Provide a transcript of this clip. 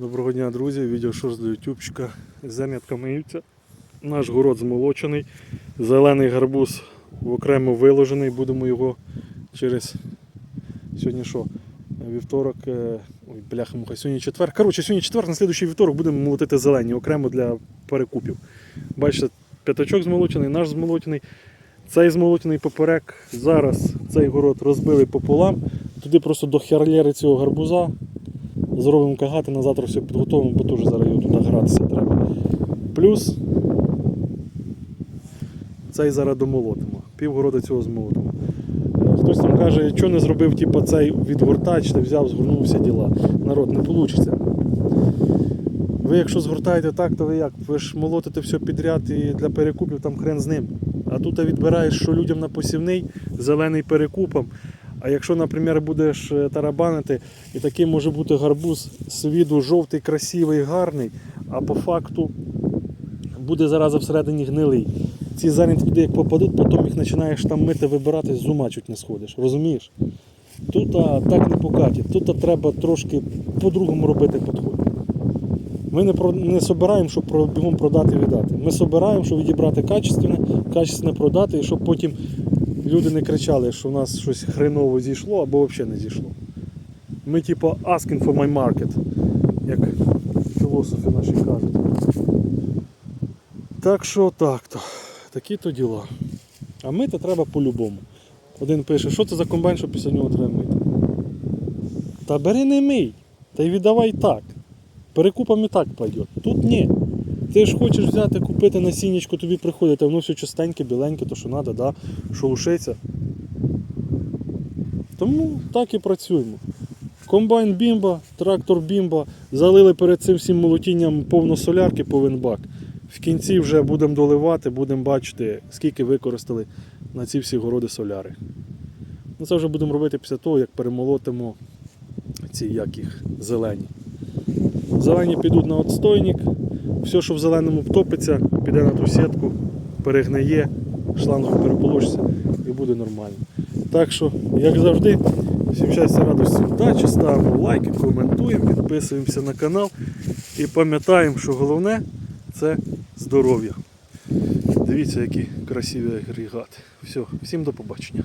Доброго дня, друзі. Відео що з ютубчика. Зернятка миються. Наш город змолочений. Зелений гарбуз окремо виложений. Будемо його через сьогодні що? Вівторок. е, Ой, бляха муха, сьогодні четвер. Коротше, сьогодні четвер, на слідуючий вівторок будемо молотити зелені окремо для перекупів. Бачите, п'ятачок змолочений, наш змолочений. Цей змолотений поперек. Зараз цей город розбили пополам. Туди просто до херлєри цього гарбуза зробимо кагати, на завтра все підготовимо, бо теж зараз його туди гратися треба. Плюс цей зараз домолотимо. Півгорода цього змолотимо. Е, Хтось там каже, що не зробив типу, цей відгортач, та взяв, згорнувся діла. Народ, не вийде. Ви якщо згортаєте так, то ви як? Ви ж молотите все підряд і для перекупів там хрен з ним. А тут ти відбираєш, що людям на посівний, зелений перекупом. А якщо, наприклад, будеш е, тарабанити, і такий може бути гарбуз з виду жовтий, красивий, гарний, а по факту буде зараза всередині гнилий. Ці зернята туди як попадуть, потім їх починаєш там мити, вибирати, з ума чуть не сходиш. Розумієш? Тут а, так не покатить. Тут а, треба трошки по-другому робити підход. Ми не, про, не собираємо, щоб про- бігом продати віддати. Ми собираємо, щоб відібрати качественне, качественне продати, і щоб потім люди не кричали, що в нас щось хреново зійшло або взагалі не зійшло. Ми типу asking for my market, як філософи наші кажуть. Так що так то. Такі то діла. А мити треба по-любому. Один пише, що це за комбайн, що після нього треба мити. Та бери не мий, та й віддавай так. Перекупом і так пойде. Тут ні. Ти ж хочеш взяти, купити насіннячко, тобі приходить, а воно все чистеньке, біленьке, то що треба, да? що лишиться. Тому так і працюємо. Комбайн бімба, трактор бімба, залили перед цим всім молотінням повно солярки повинен бак. В кінці вже будемо доливати, будемо бачити, скільки використали на ці всі городи соляри. Ну, це вже будемо робити після того, як перемолотимо ці як їх, зелені. Зелені підуть на отстойник, все, що в зеленому втопиться, піде на ту сітку, перегниє, шлангом переполошиться і буде нормально. Так що, як завжди, всім щастя, радості, удачі, ставимо лайки, коментуємо, підписуємося на канал і пам'ятаємо, що головне це здоров'я. Дивіться, які красиві агрегати. Все, всім до побачення.